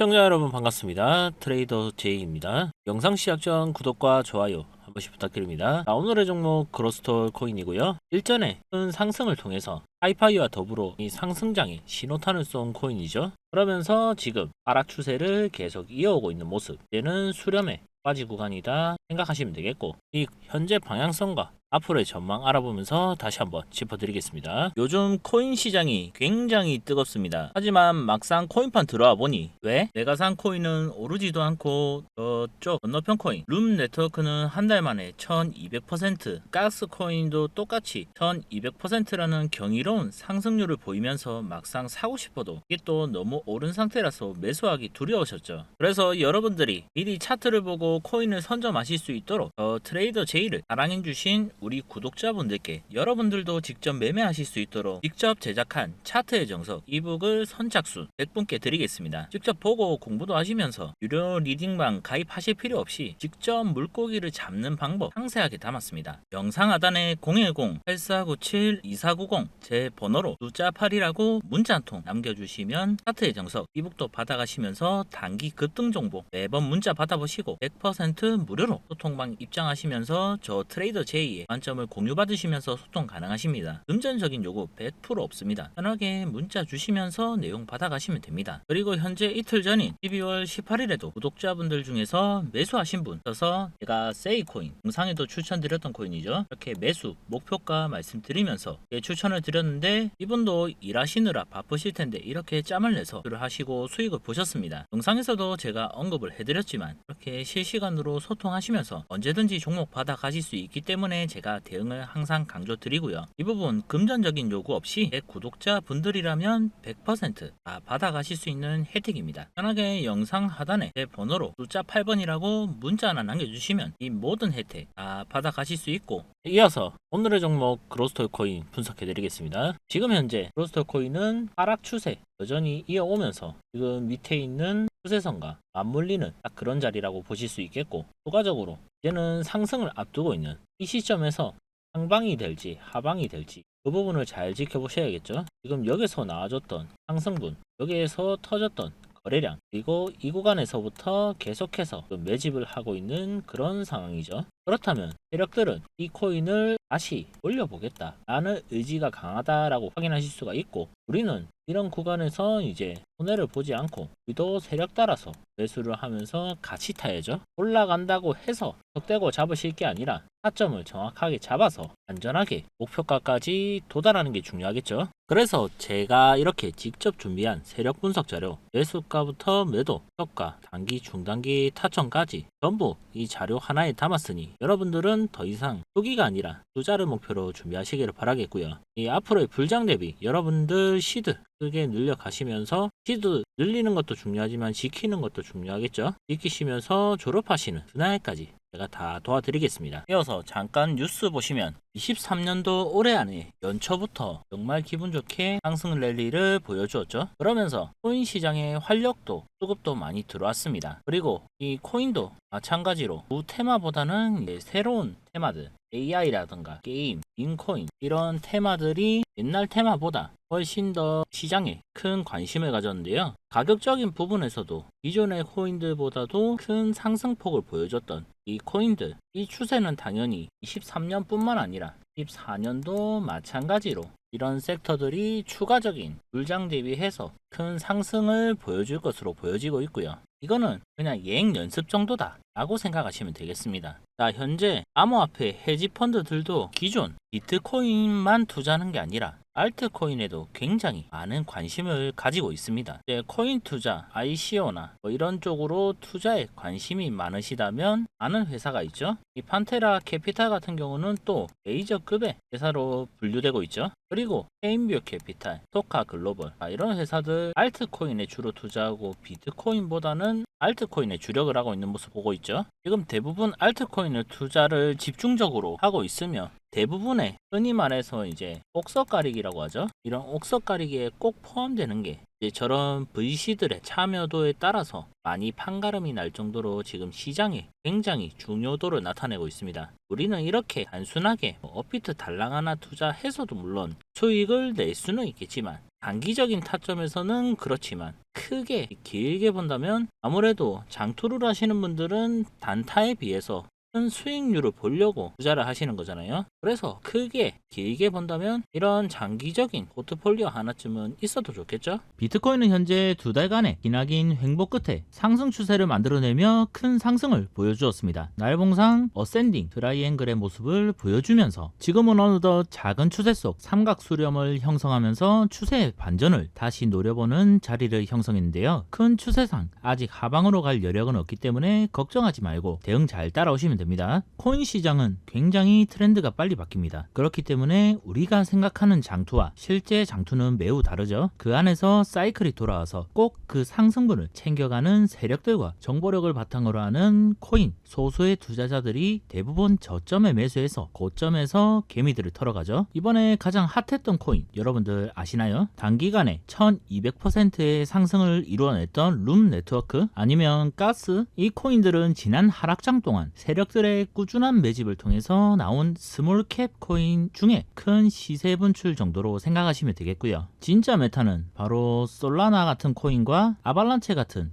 시청자 여러분 반갑습니다. 트레이더 제이입니다. 영상 시작 전 구독과 좋아요 한 번씩 부탁드립니다. 자, 오늘의 종목 그로스톨 코인이고요. 일전에 큰 상승을 통해서 하이파이와 더불어 이 상승장에 신호탄을 쏜 코인이죠. 그러면서 지금 하락 추세를 계속 이어오고 있는 모습. 얘는 수렴의 빠지 구간이다 생각하시면 되겠고 이 현재 방향성과 앞으로의 전망 알아보면서 다시 한번 짚어드리겠습니다. 요즘 코인 시장이 굉장히 뜨겁습니다. 하지만 막상 코인판 들어와 보니 왜? 내가 산 코인은 오르지도 않고 저쪽 건너편 코인 룸 네트워크는 한 달 만에 1200% 가스 코인도 똑같이 1200%라는 경이로운 상승률을 보이면서 막상 사고 싶어도 이게 또 너무 오른 상태라서 매수하기 두려우셨죠. 그래서 여러분들이 미리 차트를 보고 코인을 선점하실 수 있도록 저 트레이더 제이를 자랑해주신 우리 구독자분들께 여러분들도 직접 매매하실 수 있도록 직접 제작한 차트의 정석 이북을 선착순 100분께 드리겠습니다. 직접 보고 공부도 하시면서 유료 리딩방 가입하실 필요 없이 직접 물고기를 잡는 방법 상세하게 담았습니다. 영상 하단에 010-8497-2490 제 번호로 숫자 8이라고 문자 한 통 남겨주시면 차트의 정석 이북도 받아가시면서 단기 급등 정보 매번 문자 받아보시고 100% 무료로 소통방 입장하시면서 저 트레이더 J의 관점을 공유받으시면서 소통 가능하십니다. 금전적인 요구 100% 없습니다. 편하게 문자 주시면서 내용 받아가시면 됩니다. 그리고 현재 이틀 전인 12월 18일에도 구독자분들 중에서 매수하신 분 있어서 제가 세이 코인 영상에도 추천드렸던 코인이죠. 이렇게 매수 목표가 말씀드리면서 예, 추천을 드렸는데 이분도 일하시느라 바쁘실 텐데 이렇게 짬을 내서 를 하시고 수익을 보셨습니다. 영상에서도 제가 언급을 해드렸지만 이렇게 실시간으로 소통하시면서 언제든지 종목 받아 가실 수 있기 때문에 제가 대응을 항상 강조 드리고요. 이 부분 금전적인 요구 없이 제 구독자 분들이라면 100%다 받아 가실 수 있는 혜택입니다. 편하게 영상 하단에 제 번호로 숫자 8번이라고 문자 하나 남겨주시면 이 모든 혜택 다 받아 가실 수 있고 이어서 오늘의 종목 그로스톨 코인 분석해 드리겠습니다. 지금 현재 그로스톨 코인은 하락 추세 여전히 이어오면서 지금 밑에 있는 추세선과 맞물리는 딱 그런 자리라고 보실 수 있겠고 추가적으로 이제는 상승을 앞두고 있는 이 시점에서 상방이 될지 하방이 될지 그 부분을 잘 지켜보셔야겠죠. 지금 여기서 나와줬던 상승분 여기에서 터졌던 거래량 그리고 이 구간에서부터 계속해서 그 매집을 하고 있는 그런 상황이죠. 그렇다면 세력들은 이 코인을 다시 올려보겠다 라는 의지가 강하다라고 확인하실 수가 있고 우리는 이런 구간에서 이제 손해를 보지 않고 우리도 세력 따라서 매수를 하면서 같이 타야죠. 올라간다고 해서 적대고 잡으실 게 아니라 타점을 정확하게 잡아서 안전하게 목표가까지 도달하는 게 중요하겠죠. 그래서 제가 이렇게 직접 준비한 세력 분석 자료, 매수가부터 매도, 효과, 단기, 중단기, 타점까지 전부 이 자료 하나에 담았으니 여러분들은 더 이상 투기가 아니라 투자를 목표로 준비하시기를 바라겠고요. 이 앞으로의 불장 대비 여러분들 시드 크게 늘려 가시면서 시드 늘리는 것도 중요하지만 지키는 것도 중요하겠죠. 지키시면서 졸업하시는 그날까지 제가 다 도와드리겠습니다. 이어서 잠깐 뉴스 보시면 23년도 올해 안에 연초부터 정말 기분 좋게 상승 랠리를 보여주었죠. 그러면서 코인 시장의 활력도 수급도 많이 들어왔습니다. 그리고 이 코인도 마찬가지로 두 테마보다는 새로운 테마들 AI라든가 게임, 인코인 이런 테마들이 옛날 테마보다 훨씬 더 시장에 큰 관심을 가졌는데요. 가격적인 부분에서도 기존의 코인들보다도 큰 상승폭을 보여줬던 이 코인들, 이 추세는 당연히 23년뿐만 아니라 14년도 마찬가지로 이런 섹터들이 추가적인 물장 대비해서 큰 상승을 보여줄 것으로 보여지고 있고요. 이거는 그냥 예행 연습 정도다 라고 생각하시면 되겠습니다. 자, 현재 암호화폐 헤지 펀드들도 기존 비트코인만 투자하는 게 아니라 알트코인에도 굉장히 많은 관심을 가지고 있습니다. 이제 코인 투자, ICO나 뭐 이런 쪽으로 투자에 관심이 많으시다면 아는 회사가 있죠. 이 판테라 캐피탈 같은 경우는 또 메이저급의 회사로 분류되고 있죠. 그리고 페인뷰 캐피탈, 토카 글로벌 아, 이런 회사들 알트코인에 주로 투자하고 비트코인보다는 알트코인에 주력을 하고 있는 모습 보고 있죠. 지금 대부분 알트코인을 투자를 집중적으로 하고 있으며 대부분의 흔히 말해서 이제 옥석 가리기라고 하죠. 이런 옥석 가리기에 꼭 포함되는 게 저런 VC들의 참여도에 따라서 많이 판가름이 날 정도로 지금 시장에 굉장히 중요도를 나타내고 있습니다. 우리는 이렇게 단순하게 뭐 업비트 달랑 하나 투자해서도 물론 수익을 낼 수는 있겠지만 단기적인 타점에서는 그렇지만 크게 길게 본다면 아무래도 장투를 하시는 분들은 단타에 비해서 큰 수익률을 보려고 투자를 하시는 거잖아요. 그래서 크게 길게 본다면 이런 장기적인 포트폴리오 하나쯤은 있어도 좋겠죠? 비트코인은 현재 두 달간의 기나긴 횡보 끝에 상승 추세를 만들어내며 큰 상승을 보여주었습니다. 날봉상 어센딩 트라이앵글의 모습을 보여주면서 지금은 어느덧 작은 추세 속 삼각 수렴을 형성하면서 추세의 반전을 다시 노려보는 자리를 형성했는데요. 큰 추세상 아직 하방으로 갈 여력은 없기 때문에 걱정하지 말고 대응 잘 따라오시면 됩니다. 코인 시장은 굉장히 트렌드가 빨리 바뀝니다. 그렇기 때문에 우리가 생각하는 장투와 실제 장투는 매우 다르죠. 그 안에서 사이클이 돌아와서 꼭 그 상승분을 챙겨가는 세력들과 정보력을 바탕으로 하는 코인 소수의 투자자들이 대부분 저점에 매수해서 고점에서 개미들을 털어가죠. 이번에 가장 핫했던 코인 여러분들 아시나요? 단기간에 1200%의 상승을 이루어냈던 룸 네트워크 아니면 가스 이 코인들은 지난 하락장 동안 세력들의 꾸준한 매집을 통해서 나온 스몰 캡 코인 중에 큰 시세 분출 정도로 생각하시면 되겠고요. 진짜 메타는 바로 솔라나 같은 코인과 아발란체 같은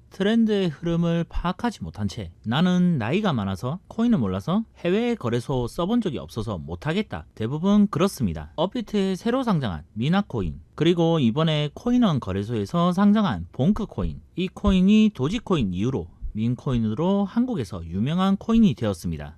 트렌드의 흐름을 파악하지 못한 채 나는 나이가 많아서 코인을 몰라서 해외 거래소 써본 적이 없어서 못하겠다. 대부분 그렇습니다. 업비트에 새로 상장한 미나코인 그리고 이번에 코인원 거래소에서 상장한 봉크코인 이 코인이 도지코인 이후로 민코인으로 한국에서 유명한 코인이 되었습니다.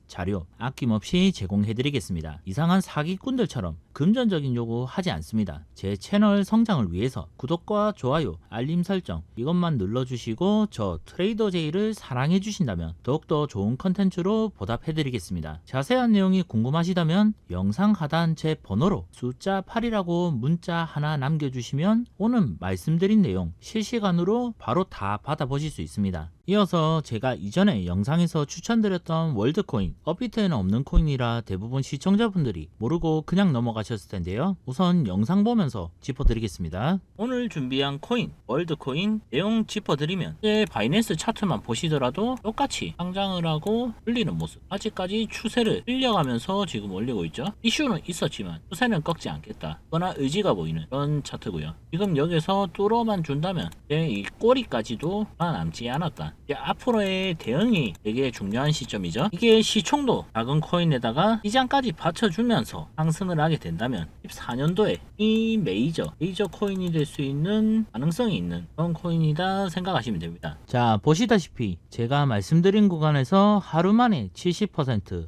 자료 아낌없이 제공해드리겠습니다. 이상한 사기꾼들처럼 금전적인 요구 하지 않습니다. 제 채널 성장을 위해서 구독과 좋아요, 알림 설정 이것만 눌러주시고 저 트레이더 제이를 사랑해 주신다면 더욱더 좋은 컨텐츠로 보답해 드리겠습니다. 자세한 내용이 궁금하시다면 영상 하단 제 번호로 숫자 8이라고 문자 하나 남겨주시면 오늘 말씀드린 내용 실시간으로 바로 다 받아보실 수 있습니다. 이어서 제가 이전에 영상에서 추천드렸던 월드코인, 업비트에는 없는 코인이라 대부분 시청자분들이 모르고 그냥 넘어가 셨을 텐데요. 우선 영상 보면서 짚어드리겠습니다. 오늘 준비한 코인, 월드코인 내용 짚어드리면 이제 바이낸스 차트만 보시더라도 똑같이 상장을 하고 흘리는 모습. 아직까지 추세를 흘려가면서 지금 올리고 있죠. 이슈는 있었지만 추세는 꺾지 않겠다. 그러나 의지가 보이는 그런 차트고요. 지금 여기서 뚫어만 준다면 이제 이 꼬리까지도 남지 않았다. 이제 앞으로의 대응이 되게 중요한 시점이죠. 이게 시총도 작은 코인에다가 시장까지 받쳐주면서 상승을 하게 된다 면 2024년도에 이 메이저, 메이저 코인이 될 수 있는 가능성이 있는 그런 코인이다 생각하시면 됩니다. 자, 보시다시피 제가 말씀드린 구간에서 하루 만에 70%,